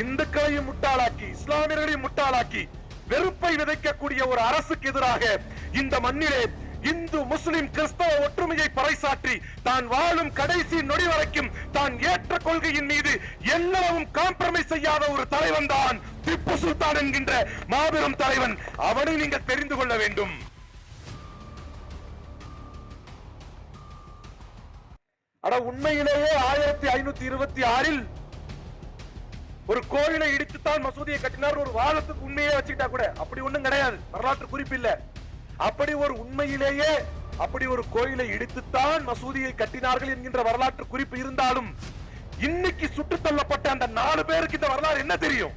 இந்துக்களையும் முட்டாளாக்கி இஸ்லாமியர்களையும் முட்டாளாக்கி வெறுப்பை விதைக்கக்கூடிய ஒரு அரசுக்கு எதிராக இந்த மண்ணிலே இந்து முஸ்லிம் கிறிஸ்தவ ஒற்றுமையை பறைசாற்றி தான் வாழும் கடைசி நொடி வரைக்கும் தான் ஏற்ற கொள்கையின் மீது எல்லளவும் காம்ப்ரமைஸ் செய்யாத ஒரு தலைவன் தான் திப்பு சுல்தான் என்கின்ற மாபெரும் தலைவன். அவனை நீங்கள் தெரிந்து கொள்ள வேண்டும். அட உண்மையிலேயே ஆயிரத்தி ஐநூத்தி இருபத்தி ஆறில் ஒரு கோயிலை இடித்துத்தான் மசூதியை கட்டினார் ஒரு வாதத்துக்கு உண்மையே வச்சுக்கிட்டா கூட அப்படி ஒண்ணும் கிடையாது. வரலாற்று குறிப்பு இல்ல. அப்படி ஒரு உண்மையிலேயே அப்படி ஒரு கோயிலை இடித்துத்தான் மசூதியை கட்டினார்கள் என்கின்ற வரலாற்று குறிப்பு இருந்தாலும் இன்னைக்கு சுட்டு தள்ளப்பட்ட அந்த நாலு பேருக்கு இந்த வரலாறு என்ன தெரியும்?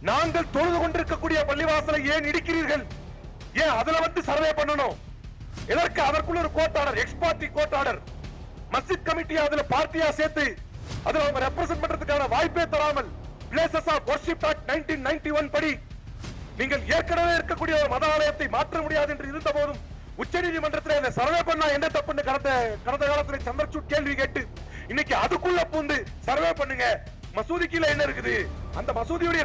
நாங்கள் தொழுது கொண்டிருக்கக்கூடிய பள்ளிவாசலை ஏன் இடிக்கிறீர்கள்? ஏன் அதுல வந்து சர்வே பண்ணணும்? எதற்கு அதற்குள்ள ஒரு கோட்டாளர் எக்ஸ்பார்ட்டி கோட்டாளர் மஸ்ஜித் கமிட்டி அதுல பார்ட்டியா சேர்த்து அதுல அவங்க ரெப்ரசென்ட் பண்றதுக்கான வாய்ப்பே தராமல் பிளேசஸ் ஆஃப் வர்ஷிப் ஆக்ட் 1991 படி நீங்கள் ஏற்கனவே இருக்கக்கூடிய ஒரு மத ஆலயத்தை மாற்ற முடியாது என்று இருந்த போதும் உச்சநீதிமன்றத்தில் இந்த சர்வே பண்ணா என்ன தப்புன்னு கடந்த கடந்த காலத்துல சந்திரசூட் கேள்வி கேட்டு இன்னைக்கு அதுக்குள்ள பூந்து சர்வே பண்ணுங்க. மசூதி கீழே என்ன இருக்குது? அந்த மசூதியுடைய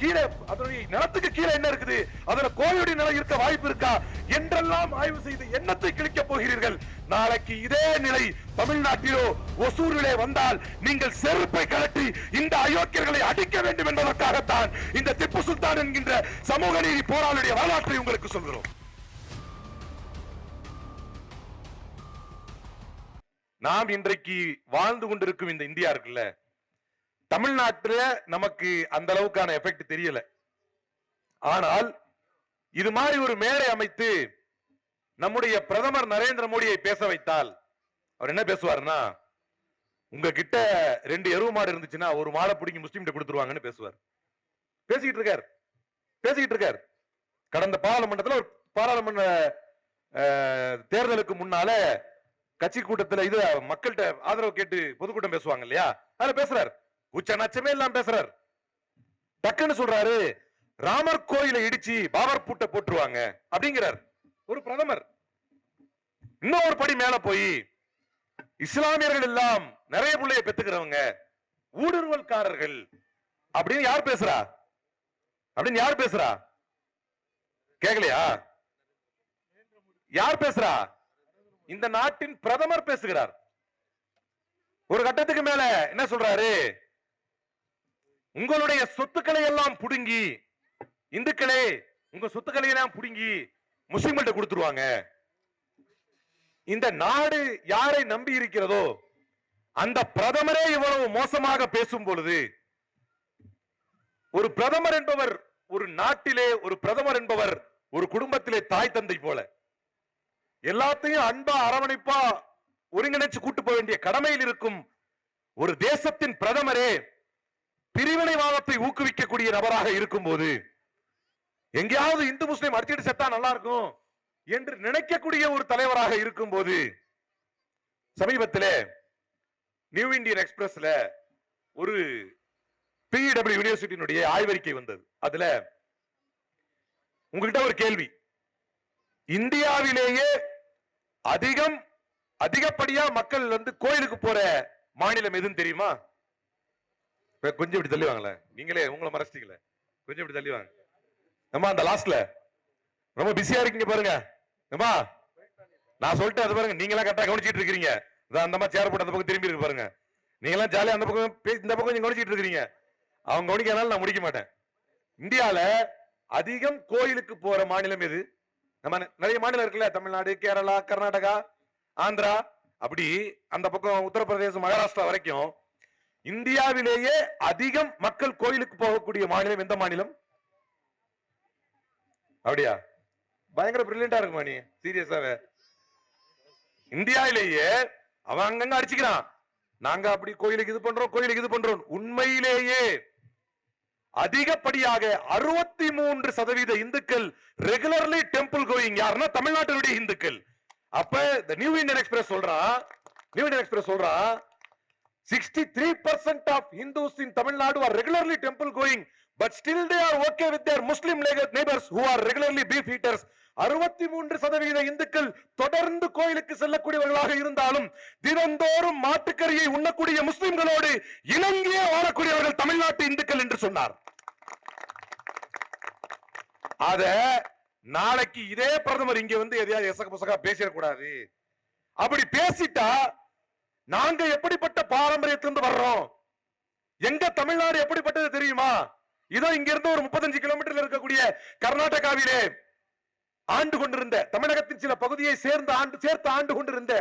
கீழே அதனுடைய நிலத்துக்கு கீழே என்ன இருக்குது? அதுல கோயிலுடைய நிலம் இருக்க வாய்ப்பு இருக்கா? என்றெல்லாம் ஆய்வு செய்து எண்ணத்தை கிழிக்க போகிறீர்கள். நாளைக்கு இதே நிலை தமிழ்நாட்டிலோ ஒசூரிலே வந்தால் நீங்கள் செருப்பை கழட்டி இந்த அயோக்கியர்களை அடிக்க வேண்டும் என்பதற்காகத்தான் இந்த திப்பு சுல்தான் என்கின்ற சமூக நீதி போராளுடைய வரலாற்றை உங்களுக்கு சொல்கிறோம். நாம் இன்றைக்கு வாழ்ந்து கொண்டிருக்கும் இந்த இந்தியா இருக்குல்ல? தமிழ்நாட்டில் நமக்கு அந்த அளவுக்கான எஃபெக்ட் தெரியல. ஆனால் இது மாதிரி ஒரு மேடை அமைத்து நம்முடைய பிரதமர் நரேந்திர மோடியை பேச வைத்தால் அவர் என்ன பேசுவாருன்னா உங்ககிட்ட ரெண்டு எருவு மாடு இருந்துச்சுன்னா ஒரு மாடை பிடிங்கி முஸ்லீம்கிட்ட கொடுத்துருவாங்கன்னு பேசுவார். பேசிக்கிட்டு இருக்கார். பேசிக்கிட்டு இருக்கார். கடந்த பாராளுமன்றத்தில் ஒரு பாராளுமன்ற தேர்தலுக்கு முன்னால கட்சி கூட்டத்தில் இது மக்கள்கிட்ட ஆதரவு கேட்டு பொதுக்கூட்டம் பேசுவாங்க இல்லையா? அதில் பேசுறாரு. உச்ச நச்சமே இல்லாம பேசுறார். டக்குன்னு சொல்றாரு ராமர் கோயிலை இடிச்சு பாபர் பூட்டை போட்டுருவாங்க அப்படிங்கிறார். ஒரு பிரதமர். இன்னும் ஒரு படி மேல போய் இஸ்லாமியர்கள் எல்லாம் நிறைய பிள்ளைய பெத்துக்கிறவங்க ஊடுருவல்காரர்கள் அப்படின்னு யார் பேசுறா? அப்படின்னு யார் பேசுறா? கேக்கலையா? யார் பேசுறா? இந்த நாட்டின் பிரதமர் பேசுகிறார். ஒரு கட்டத்துக்கு மேல என்ன சொல்றாரு? உங்களுடைய சொத்துக்களை எல்லாம் புடுங்கி இந்துக்களே உங்க சொத்துக்களை எல்லாம் புடுங்கி முஸ்லிம்கள்ட்ட கொடுத்துருவாங்க. இந்த நாடு யாரை நம்பி இருக்கிறதோ அந்த பிரதமரே இவ்வளவு மோசமாக பேசும் பொழுது ஒரு பிரதமர் என்பவர் ஒரு நாட்டிலே ஒரு பிரதமர் என்பவர் ஒரு குடும்பத்திலே தாய் தந்தை போல. எல்லாத்தையும் அன்பா அரவணைப்பா ஒருங்கிணைச்சு கூட்டு போக வேண்டிய கடமையில் இருக்கும் ஒரு தேசத்தின் பிரதமரே பிரிவினைவாதத்தை ஊக்குவிக்கக்கூடிய நபராக இருக்கும்போது எங்கேயாவது இந்து முஸ்லீம் அடிச்சிட்டு செத்தா நல்லா இருக்கும் என்று நினைக்கக்கூடிய ஒரு தலைவராக இருக்கும் போது சமீபத்தில் நியூ இந்தியன் எக்ஸ்பிரஸ்ல ஒரு பிஇடபிள்யூ யூனிவர்சிட்டியினுடைய ஆய்வறிக்கை வந்தது. அதுல உங்ககிட்ட ஒரு கேள்வி. இந்தியாவிலேயே அதிகம் அதிகப்படியா மக்கள் வந்து கோயிலுக்கு போற மாநிலம் எதுன்னு தெரியுமா? கொஞ்சம் இப்படி தள்ளி வாங்களேன் நீங்களே உங்களை மறைச்சிட்டீங்களே. கொஞ்சம் இப்படி தள்ளி வாங்க. அம்மா அந்த லாஸ்ட்ல ரொம்ப பிஸியா இருக்கீங்க பாருங்க. அம்மா நான் சொல்லிட்டேன் அது பாருங்க. நீங்களாம் கரெக்டாக கவனிச்சிட்டு இருக்கீங்க அந்த மாதிரி சேர் போட்டு அந்த பக்கம் திரும்பி இருக்கு பாருங்க. நீங்களாம் ஜாலியாக அந்த பக்கம் பேசி இந்த பக்கம் கொஞ்சம் கவனிச்சிட்டு இருக்கீங்க அவங்க கவனிக்கனால நான் முடிக்க மாட்டேன். இந்தியாவில் அதிகம் கோயிலுக்கு போற மாநிலம் எது? நம்ம நிறைய மாநிலம் இருக்குல்ல. தமிழ்நாடு கேரளா கர்நாடகா ஆந்திரா. அப்படி அந்த பக்கம் உத்தரப்பிரதேசம் மகாராஷ்டிரா வரைக்கும் இந்தியாவிலேயே அதிகம் மக்கள் கோயிலுக்கு போகக்கூடிய மாநிலம் எந்த மாநிலம்? அப்படியா? பயங்கர பிரில்லியண்டா இருக்குமா நீ? சீரியஸாவே இந்தியாவிலேயே அவன் அங்கங்க அடிச்சுக்கிறான். நாங்க அப்படி கோயிலுக்கு இது பண்றோம் கோயிலுக்கு இது பண்றோம். உண்மையிலேயே அதிகப்படியாக அறுபத்தி மூன்று சதவீத இந்துக்கள் ரெகுலர்லி டெம்பிள் கோயிங் யாருன்னா தமிழ்நாட்டினுடைய இந்துக்கள். அப்ப இந்த நியூ இந்தியன் எக்ஸ்பிரஸ் சொல்றான். நியூ இந்தியன் எக்ஸ்பிரஸ் சொல்றான். 63% of Hindus in Tamil Nadu are regularly temple going, but still they are okay with their Muslim neighbors who are regularly beef eaters. அறுபத்தி மூன்று சதவீத இந்துக்கள் தொடர்ந்து கோயிலுக்கு செல்லக்கூடியவர்களாக இருந்தாலும் தினந்தோறும் மாட்டுக்கறியை உண்ணக்கூடிய முஸ்லிம்களோடு இணங்கியே வாழக்கூடியவர்கள் தமிழ்நாட்டு இந்துக்கள் என்று சொன்னார் அத நாளைக்கு இதே பிரதமர் இங்க வந்து எதையாவது எசக புசகா பேசிடக்கூடாது அப்படி பேசிட்டா நாங்க எப்படிப்பட்ட பாரம்பரியத்திலிருந்து வர்றோம்? எங்க தமிழ்நாடு எப்படிப்பட்டது தெரியுமா? இதோ இங்க இருந்து ஒரு முப்பத்தஞ்சு கிலோமீட்டர்ல இருக்கக்கூடிய கர்நாடகாவிலே ஆண்டு கொண்டிருந்த தமிழகத்தின் சில பகுதியை சேர்ந்து ஆண்டு சேர்த்து ஆண்டு கொண்டிருந்த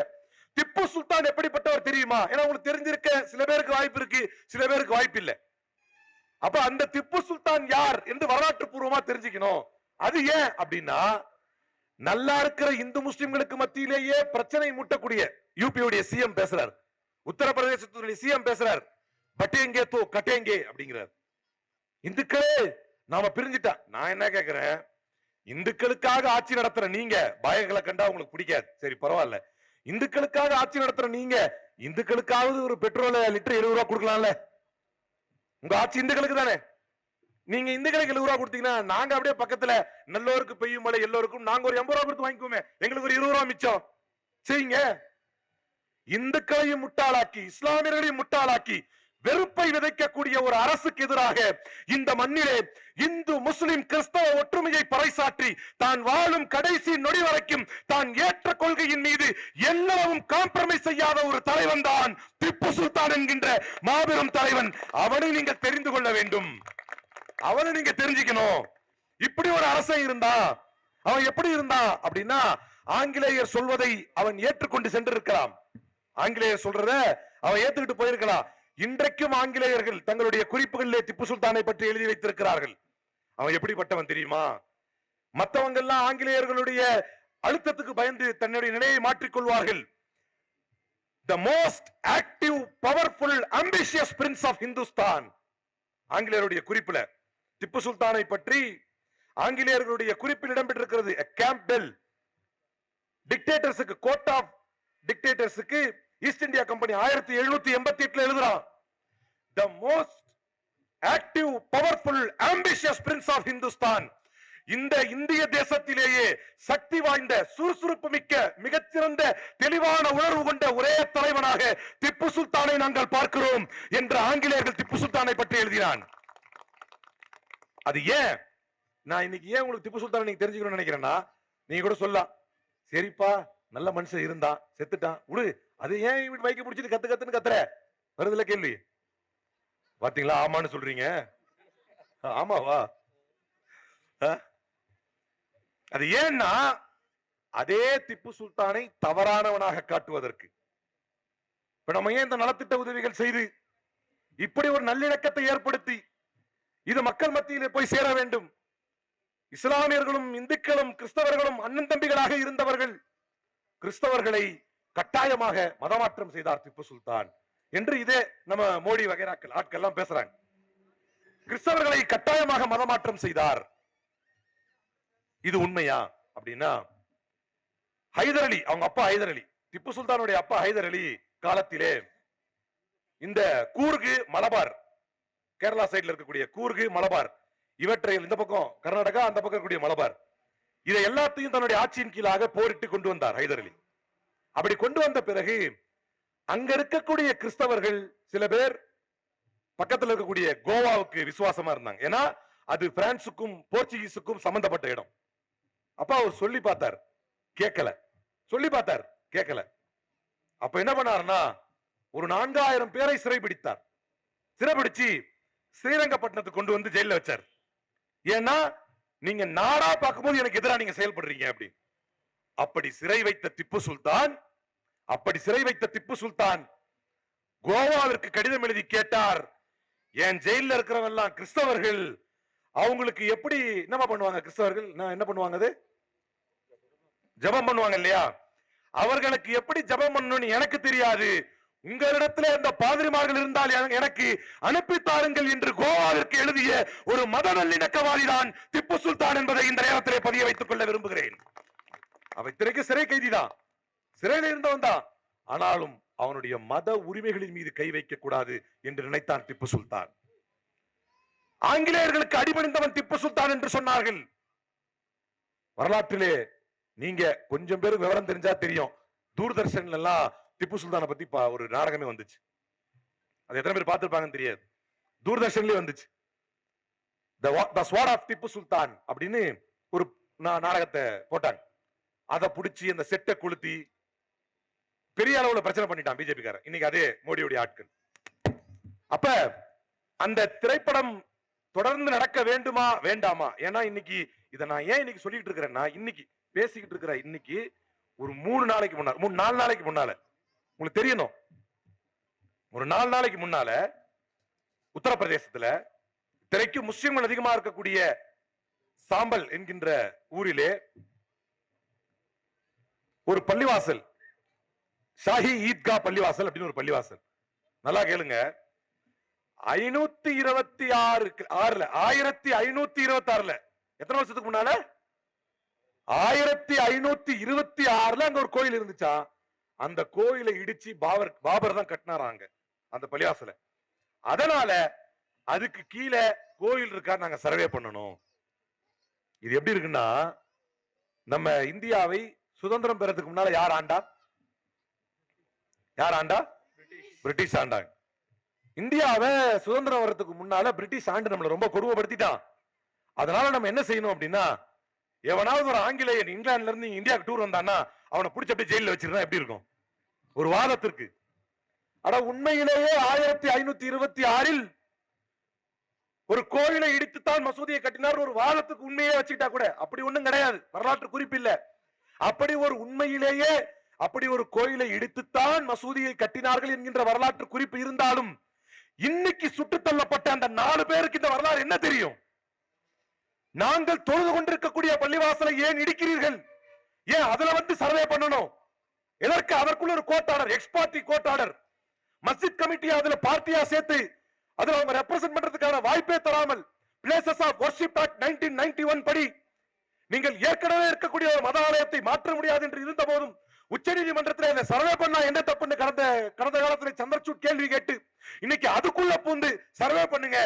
திப்பு சுல்தான் எப்படிப்பட்டவர் தெரியுமா? ஏன்னா உங்களுக்கு தெரிஞ்சிருக்க சில பேருக்கு வாய்ப்பு இருக்கு சில பேருக்கு வாய்ப்பு இல்லை. அப்ப அந்த திப்பு சுல்தான் யார் என்று வரலாற்று பூர்வமா தெரிஞ்சுக்கணும். அது ஏன் அப்படின்னா நல்லா இருக்கிற இந்து முஸ்லிம்களுக்கு மத்தியிலேயே பிரச்சனை முட்டக்கூடிய யூபியுடைய சிஎம் பேசுறார். உத்தரப்பிரதேசத்துடைய சிஎம் பேசுறார். பட்டேங்கே தோ கட்டேங்கே அப்படிங்கிறார். இந்துக்களே நாம பிரிஞ்சுட்டா. நான் என்ன கேட்கிறேன் இந்துக்களுக்காக ஆட்சி நடத்துற நீங்க பயங்களை கண்டா உங்களுக்கு பிடிக்காது. சரி பரவாயில்ல. இந்துக்களுக்காக ஆட்சி நடத்துற நீங்க இந்துக்களுக்காவது ஒரு பெட்ரோல் லிட்டர் எழுபது ரூபா கொடுக்கலாம்ல? உங்க ஆட்சி இந்துக்களுக்கு தானே? நீங்க இந்துக்களுக்கு எழுபது ரூபா கொடுத்தீங்கன்னா நாங்க அப்படியே பக்கத்துல நல்லோருக்கு பெய்யும் மழை எல்லோருக்கும் நாங்க ஒரு எண்பது ரூபா கொடுத்து வாங்கிக்குவோமே. எங்களுக்கு ஒரு இருபது ரூபா மிச்சம். செய்யுங்க இந்துக்களையும் முட்டாளாக்கி இஸ்லாமியர்களையும் முட்டாளாக்கி வெறுப்பை விதைக்கக்கூடிய ஒரு அரசுக்கு எதிராக இந்த மண்ணிலே இந்து முஸ்லிம் கிறிஸ்தவ ஒற்றுமையை பறைசாற்றி தான் வாழும் கடைசி நொடி வரைக்கும் தான் ஏற்ற கொள்கையின் மீது எல்லவும் காம்ப்ரமைஸ் செய்யாத ஒரு தலைவன் தான் திப்பு சுல்தான் என்கின்ற மாபெரும் தலைவன். அவனை நீங்கள் தெரிந்து கொள்ள வேண்டும். அவனை நீங்க தெரிஞ்சுக்கணும். இப்படி ஒரு அரசன் இருந்தா அவன் எப்படி இருந்தா அப்படின்னா ஆங்கிலேயர் சொல்வதை அவன் ஏற்றுக்கொண்டு சென்றிருக்கலாம் ஆங்கிலேயர் சொல்றத அவன் ஏத்துக்கிட்டு போயிருக்கலாம். இன்றைக்கும் ஆங்கிலேயர்கள் தங்களுடைய குறிப்புகளிலே திப்பு சுல்தானை பற்றி எழுதி வைத்திருக்கிறார்கள். அவன் எப்படிப்பட்டவன் தெரியுமா? மத்தவங்க எல்லாம் ஆங்கிலேயர்களுடைய அழுத்தத்துக்கு பயந்து தன்னுடைய நிலையை மாற்றிக்கொள்வார்கள். The most active powerful ambitious prince of Hindustan ஆங்கிலேயருடைய குறிப்புல. திப்பு சுல்தானை பற்றி ஆங்கிலேயர்களுடைய குறிப்பில் இடம்பெற்றிருக்கிறது கேம்ப்டெல் டிக்டேட்டர்ஸுக்கு கோட் ஆஃப் டிக்டேட்டர்ஸுக்கு ஈஸ்ட் இந்தியா கம்பெனி ஆயிரத்தி எழுநூத்தி எண்பத்தி எட்டுல எழுதுறான் the most active powerful ambitious prince of Hindustan இந்த இந்திய தேசத்திலேயே சக்தி வாய்ந்த சுறுசுறுப்பு மிக்க மிகச்சிறந்த தெளிவான உணர்வு கொண்ட ஒரே தலைவனாக திப்பு சுல்தானை நாங்கள் பார்க்கிறோம் என்று ஆங்கிலேயர்கள் திப்பு சுல்தானை பற்றி எழுதினான். அது ஏன்? நான் இன்னைக்கு ஏன் உங்களுக்கு திப்பு சுல்தான் நீங்க தெரிஞ்சுக்கணும்னு நினைக்கிறேன்னா நீங்க கூட சொல்லலாம். சரிப்பா நல்ல மனுஷன் இருந்தான் செத்துட்டான். விடு. அது ஏன் இப்படி வைக்க பிடிச்சிட்டு கத்து கத்துன்னு கத்துற? வருதுல கேள்வி. பாத்தீங்களா? ஆமான்னு சொல்றீங்க. ஆமாவா? ஆ? அது ஏன்னா அதே திப்பு சுல்தானை தவறானவனாக காட்டுவதற்கு. இப்ப நம்ம ஏன் இந்த நலத்திட்ட உதவிகள் செய்து இப்படி ஒரு நல்லிணக்கத்தை ஏற்படுத்தி இது மக்கள் மத்தியிலே போய் சேர வேண்டும். இஸ்லாமியர்களும் இந்துக்களும் கிறிஸ்தவர்களும் அண்ணன் தம்பிகளாக இருந்தவர்கள் கிறிஸ்தவர்களை கட்டாயமாக மதமாற்றம் செய்தார் திப்பு சுல்தான். என்று இதே நம்ம மோடி வகைராக்கள் ஆட்கள் எல்லாம் பேசுறாங்க. கிறிஸ்தவர்களை கட்டாயமாக மதமாற்றம் செய்தார். இது உண்மையா அப்படின்னா ஹைதர் அலி அவங்க அப்பா ஹைதர் அலி திப்பு சுல்தானுடைய அப்பா ஹைதர் அலி காலத்திலே இந்த கூர்கு மலபார் கேரளா சைடுல இருக்கக்கூடிய கூர்கு மலபார். இவற்றை இந்த பக்கம் கர்நாடகா அந்த பக்கம் இருக்கக்கூடிய மலபார். இதை எல்லாத்தையும் தன்னுடைய ஆட்சியின் கீழாக போரிட்டு கொண்டு வந்தார் ஹைதர் அலி அப்படி கொண்டு வந்த பிறகு அங்க இருக்கக்கூடிய கிறிஸ்தவர்கள் சில பேர் பக்கத்துல இருக்கக்கூடிய கோவாவுக்கு விசுவாசமா இருந்தாங்க. ஏன்னா அது பிரான்சுக்கும் போர்ச்சுகீஸுக்கும் சம்பந்தப்பட்ட இடம். அப்ப அவர் சொல்லி பார்த்தார். கேட்கல. சொல்லி பார்த்தார். கேட்கல. அப்ப என்ன பண்ணாருன்னா ஒரு நான்காயிரம் பேரை சிறைபிடித்தார். சிறைபிடிச்சு ஸ்ரீரங்கப்பட்டினத்துக்கு கொண்டு வந்து ஜெயில வச்சார். ஏன்னா நீங்க நாடா பார்க்கும்போது எனக்கு எதிரா நீங்க செயல்படுறீங்க அப்படி அப்படி சிறை வைத்த திப்பு சுல்தான் அப்படி சிறை வைத்த திப்பு சுல்தான் கோவாவிற்கு கடிதம் எழுதி கேட்டார். என் ஜெயில இருக்கிறவங்க எல்லாம் கிறிஸ்தவர்கள் அவங்களுக்கு எப்படி என்னமா பண்ணுவாங்க கிறிஸ்தவர்கள்? நான் என்ன பண்ணுவாங்க அது? ஜெபம் பண்ணுவாங்க இல்லையா? அவர்களுக்கு எப்படி ஜெபம் பண்ணணும்னு எனக்கு தெரியாது. உங்களிடத்தில் அந்த பாதிரிமார்கள் இருந்தால் எனக்கு அனுப்பித்தாருங்கள் என்று கோவாவிற்கு எழுதிய ஒரு மத நல்லிணக்கவாதி தான் திப்பு சுல்தான் என்பதை இந்த நேரத்திலே பதிய வைத்துக் கொள்ள விரும்புகிறேன். அவன் திரைக்கு சிறை கைதிதான். சிறையில் இருந்தவன் தான். ஆனாலும் அவனுடைய மத உரிமைகளின் மீது கை வைக்க கூடாது என்று நினைத்தான் திப்பு சுல்தான். ஆங்கிலேயர்களுக்கு அடிபணிந்தவன் திப்பு சுல்தான் என்று சொன்னார்கள். வரலாற்றிலே நீங்க கொஞ்சம் பேருக்கு விவரம் தெரிஞ்சா தெரியும். தூர்தர்ஷன்ல எல்லாம் திப்பு சுல்தானை பத்தி பா- ஒரு நாடகமே வந்துச்சு. அது எத்தனை பேர் பார்த்துருப்பாங்கன்னு தெரியாது. தூர்தர்ஷன்லயே வந்துச்சு. த த ஸ்வாட் ஆஃப் திப்பு சுல்தான் அப்படின்னு ஒரு நாடகத்தை போட்டாங்க. அதை புடிச்சு அந்த செட்டை கொளுத்தி பெரிய அளவுல பிரச்சனை பண்ணிட்டான் பிஜேபி காரன் இன்னைக்கு அதே மோடியுடைய ஆட்கள். அப்ப அந்த திரைப்படம் தொடர்ந்து நடக்க வேண்டுமா வேண்டாமா? ஏன்னா இன்னைக்கு இதை நான் ஏன் இன்னைக்கு சொல்லிட்டு இருக்கிறேன்னா இன்னைக்கு பேசிக்கிட்டு இருக்கிற இன்னைக்கு ஒரு மூணு நாளைக்கு முன்னால மூணு நாலு நாளைக்கு முன்னால உங்களுக்கு தெரியணும். ஒரு நாலு நாளைக்கு முன்னால உத்தரப்பிரதேசத்துல திரைக்கு முஸ்லிம்கள் அதிகமா இருக்கக்கூடிய சாம்பல் என்கின்ற ஊரிலே ஒரு பள்ளிவாசல் ஷாஹி ஈத்கா பள்ளிவாசல் அப்படின்னு ஒரு பள்ளிவாசல். நல்லா கேளுங்க. ஐநூத்தி இருபத்தி ஆறு ஆறுல ஆயிரத்தி ஐநூத்தி இருபத்தி ஆறுல. எத்தனை வருஷத்துக்கு முன்னால? ஆயிரத்தி ஐநூத்தி இருபத்தி ஆறுல அங்க ஒரு கோயில் இருந்துச்சா அந்த கோயிலை இடிச்சு பாபர் பாபர் தான் கட்டினாராங்க அந்த பலியாசல அதனால அதுக்கு கீழே கோயில் இருக்கா நாங்க சர்வே பண்ணணும். இது எப்படி இருக்குன்னா நம்ம இந்தியாவை சுதந்திரம் பெறதுக்கு முன்னால யார் ஆண்டா? யார் ஆண்டா? பிரிட்டிஷ் ஆண்டாங்க. இந்தியாவை சுதந்திரம் வர்றதுக்கு முன்னால பிரிட்டிஷ் ஆண்டு நம்மளை ரொம்ப கொடுமைப்படுத்திட்டான். அதனால நம்ம என்ன செய்யணும் அப்படின்னா எவனாவது ஒரு ஆங்கிலேயன் இங்கிலாந்துல இருந்து இந்தியாவுக்கு டூர் வந்தான்னா அவனை பிடிச்ச அப்படியே ஜெயில வச்சிருந்தா எப்படி இருக்கும்? ஒரு வாதத்திற்கு. அட உண்மையிலேயே ஆயிரத்தி ஐநூத்தி இருபத்தி ஆறில் ஒரு கோயிலை இடித்துத்தான் மசூதியை கட்டினார் ஒரு வாதத்துக்கு உண்மையே வச்சுக்கிட்டா கூட அப்படி ஒண்ணும் கிடையாது. வரலாற்று குறிப்பு இல்ல. அப்படி ஒரு உண்மையிலேயே அப்படி ஒரு கோயிலை இடித்துத்தான் மசூதியை கட்டினார்கள் என்கின்ற வரலாற்று குறிப்பு இருந்தாலும் இன்னைக்கு சுட்டுத் தள்ளப்பட்ட அந்த நாலு பேருக்கு இந்த வரலாறு என்ன தெரியும்? நாங்கள் தொழுது கொண்டிருக்கக்கூடிய பள்ளிவாசலை ஏன் இடிக்கிறீர்கள்? ஏன் அதுல வந்து சர்வே பண்ணணும்? எதற்கு அதற்குள்ள ஒரு கோட்டாளர் எக்ஸ்பார்ட்டி கோட்டாளர் மஸ்ஜித் கமிட்டி அதுல பார்ட்டியா சேர்த்து அதுல அவங்க ரெப்ரசென்ட் பண்றதுக்கான வாய்ப்பே தராமல் places of worship act nineteen ninety one படி நீங்கள் ஏற்கனவே இருக்கக்கூடிய ஒரு மத ஆலயத்தை மாற்ற முடியாது என்று இருந்த போதும் உச்ச நீதிமன்றத்தில் அதை சர்வே பண்ணா என்ன தப்புன்னு கடந்த கடந்த காலத்தில் சந்திரசூட் கேள்வி கேட்டு இன்னைக்கு அதுக்குள்ள பூந்து சர்வே பண்ணுங்க.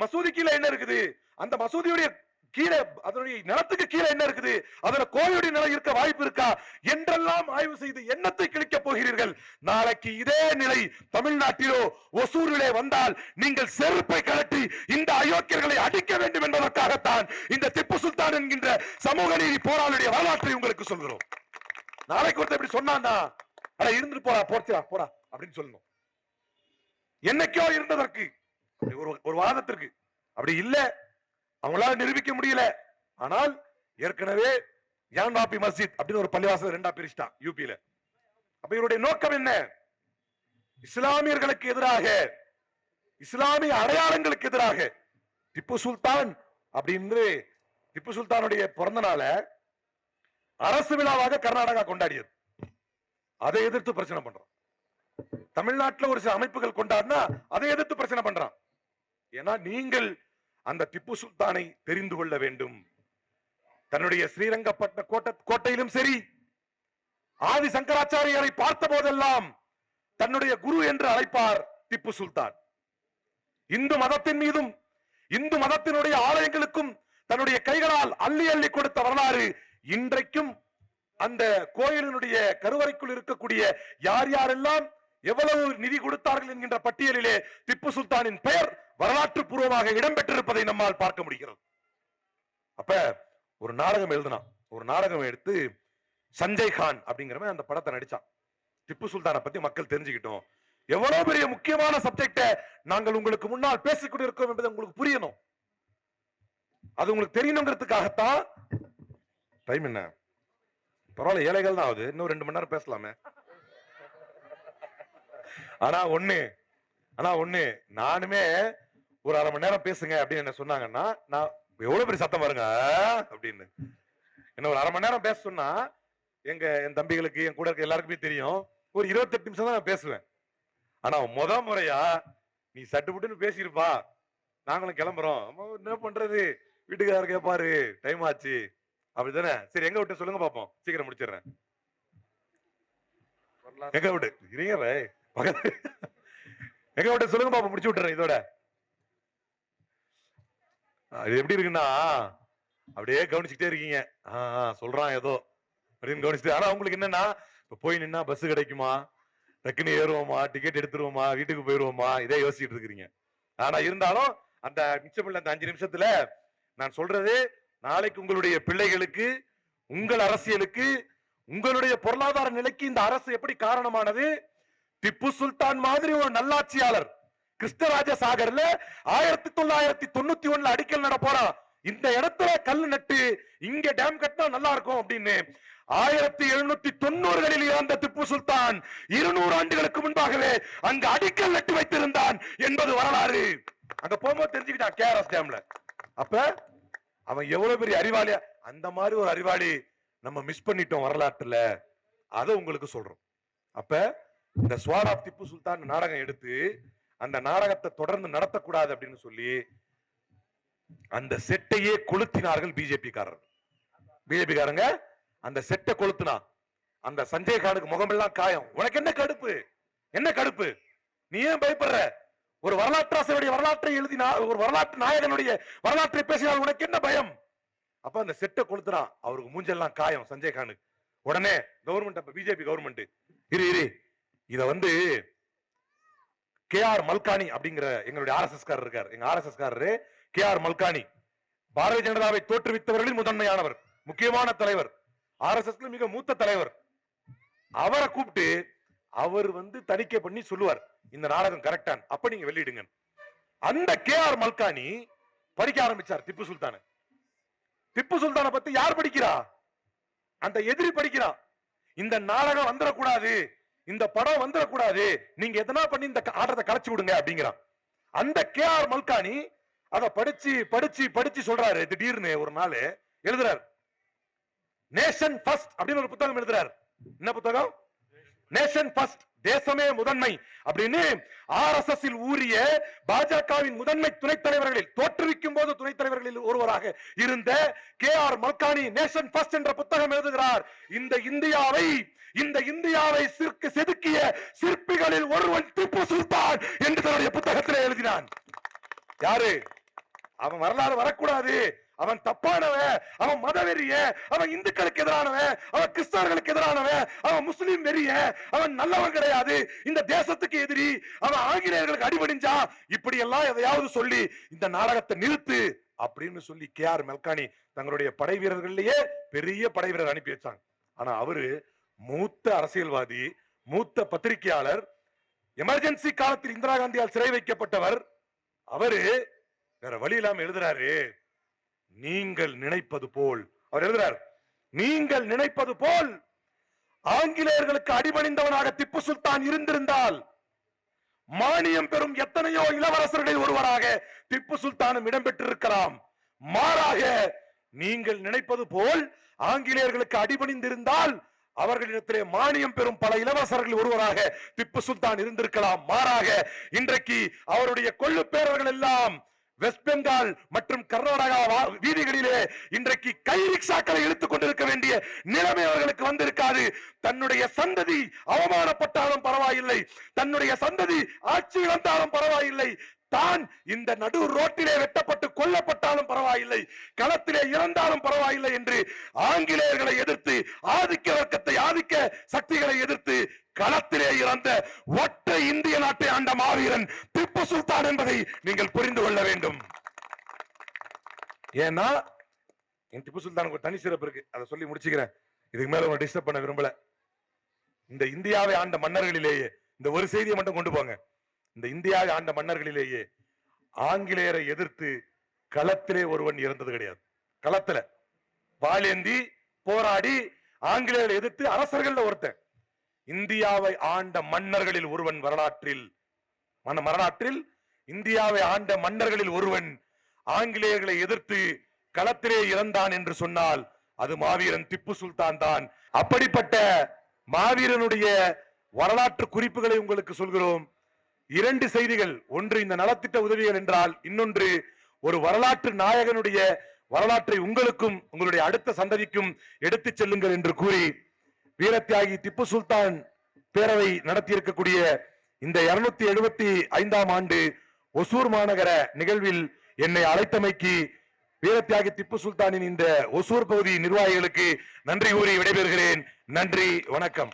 மசூதி கீழே என்ன இருக்குது? அந்த மசூதியுடைய கீழே அதனுடைய நிலத்துக்கு கீழே என்ன இருக்குது? அதுல கோயிலுடைய நிலை இருக்க வாய்ப்பு இருக்கா? என்றெல்லாம் ஆய்வு செய்து எண்ணத்தை கிழிக்க போகிறீர்கள். நாளைக்கு இதே நிலை தமிழ்நாட்டிலோ ஒசூரிலே வந்தால் நீங்கள் செருப்பை கழட்டி இந்த அயோக்கியர்களை அடிக்க வேண்டும் என்பதற்காகத்தான் இந்த திப்பு சுல்தான் என்கின்ற சமூக நீதி போராளுடைய வரலாற்றை உங்களுக்கு சொல்கிறோம். நாளைக்கு ஒருத்தர் இப்படி சொன்னான்னா அட இருந்துட்டு போடா போர்த்தியா போடா அப்படின்னு சொல்லணும். என்னைக்கோ இருந்ததற்கு ஒரு ஒரு வாதத்திற்கு. அப்படி இல்ல. அவங்களால நிரூபிக்க முடியல. ஆனால் ஏற்கனவே ஜான்வாபி மஸ்ஜித் அப்படின்னு ஒரு பள்ளிவாசல் ரெண்டா பிரிச்சுட்டான் யூபியில அப்ப இவருடைய நோக்கம் என்ன? இஸ்லாமியர்களுக்கு எதிராக இஸ்லாமிய அடையாளங்களுக்கு எதிராக திப்பு சுல்தான் அப்படின்னு திப்பு சுல்தானுடைய பிறந்த நாள அரசு விழாவாக கர்நாடகா கொண்டாடியது. அதை எதிர்த்து பிரச்சனை பண்றோம். தமிழ்நாட்டுல ஒரு சில அமைப்புகள் கொண்டாடினா அதை எதிர்த்து பிரச்சனை பண்றான். ஏன்னா நீங்கள் அந்த திப்பு சுல்தானை தெரிந்து கொள்ள வேண்டும். தன்னுடைய ஸ்ரீரங்கப்பட்ட கோட்ட கோட்டையிலும் சரி ஆதி சங்கராச்சாரியரை பார்த்த போதெல்லாம் தன்னுடைய குரு என்று அழைப்பார் திப்பு சுல்தான். இந்து மதத்தின் மீதும் இந்து மதத்தினுடைய ஆலயங்களுக்கும் தன்னுடைய கைகளால் அள்ளி அள்ளி கொடுத்த வரலாறு இன்றைக்கும் அந்த கோயிலினுடைய கருவறைக்குள் இருக்கக்கூடிய யார் யாரெல்லாம் எவ்வளவு நிதி கொடுத்தார்கள் என்கின்ற பட்டியலிலே திப்பு சுல்தானின் பெயர் வரலாற்று பூர்வமாக இடம்பெற்றிருப்பதை நம்மால் பார்க்க முடிகிறது. அப்ப ஒரு நாடகம் எழுதினான். ஒரு நாடகம் எடுத்து சஞ்சய் கான் அப்படிங்கிறவன் அந்த படத்தை நடிச்சான். திப்பு சுல்தானை பத்தி மக்கள் தெரிஞ்சுக்கிட்டோம். எவ்வளவு பெரிய முக்கியமான சப்ஜெக்ட நாங்கள் உங்களுக்கு முன்னால் பேசிக்கொண்டு இருக்கோம் என்பதை உங்களுக்கு புரியணும். அது உங்களுக்கு தெரியணுங்கிறதுக்காகத்தான். டைம் என்ன? பரவாயில்ல ஏழைகள் தான் ஆகுது. இன்னும் ரெண்டு மணி நேரம் பேசலாமே. ஆனா ஒண்ணு ஆனா ஒண்ணு நானுமே ஒரு அரை மணி நேரம் பேசுங்க அப்படின்னு என்ன சொன்னாங்கன்னா நான் எவ்வளவு பெரிய சத்தம் பாருங்க அப்படின்னு. என்ன ஒரு அரை மணி நேரம் பேச சொன்னா எங்க என் தம்பிகளுக்கு என் கூட இருக்க எல்லாருக்குமே தெரியும். ஒரு இருபத்தெட்டு நிமிஷம் தான் நான் பேசுவேன். ஆனா முத முறையா நீ சட்டுப்புட்டுன்னு பேசியிருப்பா. நாங்களும் கிளம்புறோம். என்ன பண்றது? வீட்டுக்காரர் கேட்பாரு டைம் ஆச்சு. அப்படிதானே? சரி எங்க விட்டு சொல்லுங்க பாப்போம். சீக்கிரம் முடிச்சிடுறேன். எங்க விட்டு இருங்க பை. பக்கத்து எங்க விட்ட சொல்லுங்க பாப்பா முடிச்சு விட்டுறேன் இதோட. இது எப்படி இருக்குன்னா அப்படியே கவனிச்சுட்டே இருக்கீங்க. ஆஹ் சொல்றான் ஏதோ அப்படின்னு கவனிச்சுட்டு ஆனா உங்களுக்கு என்னன்னா இப்ப போய் நின்னா பஸ் கிடைக்குமா? டக்குன்னு ஏறுவோமா? டிக்கெட் எடுத்துருவோமா? வீட்டுக்கு போயிருவோமா? இதே யோசிச்சுட்டு இருக்கிறீங்க. ஆனா இருந்தாலும் அந்த மிச்சமில்ல அந்த அஞ்சு நிமிஷத்துல நான் சொல்றது நாளைக்கு உங்களுடைய பிள்ளைகளுக்கு உங்கள் அரசியலுக்கு உங்களுடைய பொருளாதார நிலைக்கு இந்த அரசு எப்படி காரணமானது? திப்பு சுல்தான் மாதிரி ஒரு நல்லாட்சியாளர். கிருஷ்ணராஜ சாகர்ல ஆயிரத்தி தொள்ளாயிரத்தி தொண்ணூத்தி ஒண்ணுல அடிக்கல் நட போறான் இந்த இடத்துல கல் நட்டு இங்க டேம் கட்டினா நல்லா இருக்கும் அப்படின்னு. ஆயிரத்தி எழுநூத்தி தொண்ணூறுகளில் இறந்த திப்பு சுல்தான் இருநூறு ஆண்டுகளுக்கு முன்பாகவே அங்க அடிக்கல் நட்டு வைத்திருந்தான் என்பது வரலாறு. அங்க போகும்போது தெரிஞ்சுக்கிட்டான் கேஆர்எஸ் டேம்ல அப்ப அவன் எவ்வளவு பெரிய அறிவாளியா அந்த மாதிரி ஒரு அறிவாளி நம்ம மிஸ் பண்ணிட்டோம் வரலாற்றுல. அதை உங்களுக்கு சொல்றோம். அப்ப இந்த ஸ்வாட் ஆஃப் திப்பு சுல்தான் நாடகம் எடுத்து அந்த நாடகத்தை தொடர்ந்து நடத்தக்கூடாது அப்படின்னு சொல்லி அந்த செட்டையே கொளுத்தினார்கள் பிஜேபி காரர் பிஜேபி காரங்க அந்த செட்டை கொளுத்துனா அந்த சஞ்சய் கானுக்கு முகமெல்லாம் காயம். உனக்கு என்ன கடுப்பு? என்ன கடுப்பு? நீ ஏன் பயப்படுற? ஒரு வரலாற்றாசருடைய வரலாற்றை எழுதினா ஒரு வரலாற்று நாயகனுடைய வரலாற்றை பேசினால் உனக்கு என்ன பயம்? அப்ப அந்த செட்டை கொளுத்துறான் அவருக்கு மூஞ்செல்லாம் காயம் சஞ்சய் கானுக்கு உடனே கவர்மெண்ட் அப்ப பிஜேபி கவர்மெண்ட் இரு இரு. இத வந்து கே ஆர் மல்கானி அப்படிங்கிற எங்களுடைய ஆர்எஸ்எஸ் காரர் இருக்கார். எங்க ஆர்எஸ்எஸ் காரரு கே ஆர் மல்கானி. பாரதிய ஜனதாவை தோற்றுவித்தவர்களில் முதன்மையானவர் முக்கியமான தலைவர் ஆர்எஸ்எஸ்ல மிக மூத்த தலைவர். அவரை கூப்பிட்டு அவர் வந்து தணிக்கை பண்ணி சொல்லுவார். இந்த நாடகம் கரெக்டான் அப்ப நீங்க வெளியிடுங்க. அந்த கே ஆர் மல்கானி படிக்க ஆரம்பிச்சார் திப்பு சுல்தான. திப்பு சுல்தான பத்தி யார் படிக்கிறா? அந்த எதிரி படிக்கிறா. இந்த நாடகம் வந்துடக்கூடாது இந்த படம் வந்துடக்கூடாது. நீங்க எதனா பண்ணி இந்த ஆட்டத்தை கலைச்சு விடுங்க அப்படிங்கிறான். அந்த கே ஆர் மல்கானி அத படிச்சு படிச்சு படிச்சு சொல்றாரு. திடீர்னு ஒரு நாள் எழுதுறாரு. நேஷன் ஃபர்ஸ்ட் அப்படின்னு ஒரு புத்தகம் எழுதுறாரு. என்ன புத்தகம்? நேஷன் ஃபர்ஸ்ட் தேசமே முதன்மை அப்படின்னு ஆர் எஸ் எஸ் ஊறிய பாஜகவின் முதன்மை துணைத் தலைவர்களில் தோற்றுவிக்கும் போது துணைத் தலைவர்களில் ஒருவராக இருந்த K R Malkani nation first என்ற புத்தகம் எழுதுகிறார். இந்த இந்தியாவை இந்த இந்தியாவை சிற்கு செதுக்கிய சிற்பிகளில் ஒருவன் திப்பு சுல்தான் என்று தன்னுடைய புத்தகத்தில் எழுதினான். யாரு? அவன் வரலாறு வரக்கூடாது. அவன் தப்பானவன் அவன் மதவெறிய அவன் இந்துக்களுக்கு எதிரானவன் அவன் கிறிஸ்தவர்களுக்கு எதிரானவன் அவன் முஸ்லீம் வெறிய அவன் நல்லவன் கிடையாது. இந்த தேசத்துக்கு எதிரி அவன் ஆங்கிலேயர்களுக்கு அடிபடிஞ்சா இப்படி எல்லாம் எதையாவது சொல்லி இந்த நாடகத்தை நிறுத்து அப்படின்னு சொல்லி கே ஆர் மெல்கானி தங்களுடைய படை வீரர்கள்லயே பெரிய படை வீரர் அனுப்பி வச்சாங்க. ஆனா அவரு மூத்த அரசியல்வாதி மூத்த பத்திரிகையாளர் எமர்ஜென்சி காலத்தில் இந்திரா காந்தியால் சிறை வைக்கப்பட்டவர். அவரு வேற வழி இல்லாம எழுதுறாரு. நீங்கள் நினைப்பது போல். அவர் எழுதுறார் நீங்கள் நினைப்பது போல். ஆங்கிலேயர்களுக்கு அடிபணிந்தவனாக திப்பு சுல்தான் இருந்திருந்தால் மானியம் பெறும் எத்தனையோ இளவரசர்களில் ஒருவராக திப்பு சுல்தானும் இடம்பெற்றிருக்கலாம். மாறாக நீங்கள் நினைப்பது போல். ஆங்கிலேயர்களுக்கு அடிபணிந்திருந்தால் அவர்களிடத்திலே மானியம் பெறும் பல இளவரசர்கள் ஒருவராக திப்பு சுல்தான் இருந்திருக்கலாம். மாறாக இன்றைக்கு அவருடைய கொள்ளு பேரர்கள் எல்லாம் வெஸ்ட் பெங்கால் மற்றும் கர்நாடகா வா- வீதிகளிலே இன்றைக்கு கை ரிக்ஷாக்களை இழுத்துக் கொண்டிருக்க வேண்டிய நிலைமை அவர்களுக்கு வந்திருக்காது. தன்னுடைய சந்ததி அவமானப்பட்டாலும் பரவாயில்லை. தன்னுடைய சந்ததி ஆட்சி இழந்தாலும் பரவாயில்லை. தான் இந்த நடு ரோட்டிலே வெட்டப்பட்டு கொல்லப்பட்டாலும் பரவாயில்லை களத்திலே இறந்தாலும் பரவாயில்லை என்று ஆங்கிலேயர்களை எதிர்த்து ஆதிக்க வர்க்கத்தை ஆதிக்க சக்திகளை எதிர்த்து களத்திலே இறந்த ஒற்றை இந்திய நாட்டை ஆண்ட மாவீரன் திப்பு சுல்தான் என்பதை நீங்கள் புரிந்து கொள்ள வேண்டும். ஏன்னா என் திப்பு சுல்தானுக்கு ஒரு தனி சிறப்பு இருக்கு. அதை சொல்லி முடிச்சுக்கிறேன். இதுக்கு மேல உங்களை டிஸ்டர்ப் பண்ண விரும்பல. இந்த இந்தியாவை ஆண்ட மன்னர்களிலேயே இந்த ஒரு செய்தியை மட்டும் கொண்டு போங்க. இந்த இந்தியாவை ஆண்ட மன்னர்களிலேயே ஆங்கிலேயரை எதிர்த்து களத்திலே ஒருவன் இறந்தது கிடையாது. களத்துல வாழேந்தி போராடி ஆங்கிலேயரை எதிர்த்து அரசர்கள்ல ஒருத்தன். இந்தியாவை ஆண்ட மன்னர்களில் ஒருவன் வரலாற்றில் மன வரலாற்றில் இந்தியாவை ஆண்ட மன்னர்களில் ஒருவன் ஆங்கிலேயர்களை எதிர்த்து களத்திலே இறந்தான் என்று சொன்னால் அது மாவீரன் திப்பு சுல்தான் தான். அப்படிப்பட்ட மாவீரனுடைய வரலாற்று குறிப்புகளை உங்களுக்கு சொல்கிறோம். இரண்டு செய்திகள். ஒன்று இந்த நலத்திட்ட உதவிகள் என்றால் இன்னொன்று ஒரு வரலாற்று நாயகனுடைய வரலாற்றை உங்களுக்கும் உங்களுடைய அடுத்த சந்ததிக்கும் எடுத்துச் செல்லுங்கள் என்று கூறி வீரத்தியாகி திப்பு சுல்தான் பேரவை நடத்தியிருக்கக்கூடிய இந்த இருநூத்தி எழுபத்தி ஐந்தாம் ஆண்டு ஒசூர் மாநகர நிகழ்வில் என்னை அழைத்தமைக்கு வீரத்தியாகி திப்பு சுல்தானின் இந்த ஒசூர் பகுதி நிர்வாகிகளுக்கு நன்றி கூறி விடைபெறுகிறேன். நன்றி வணக்கம்.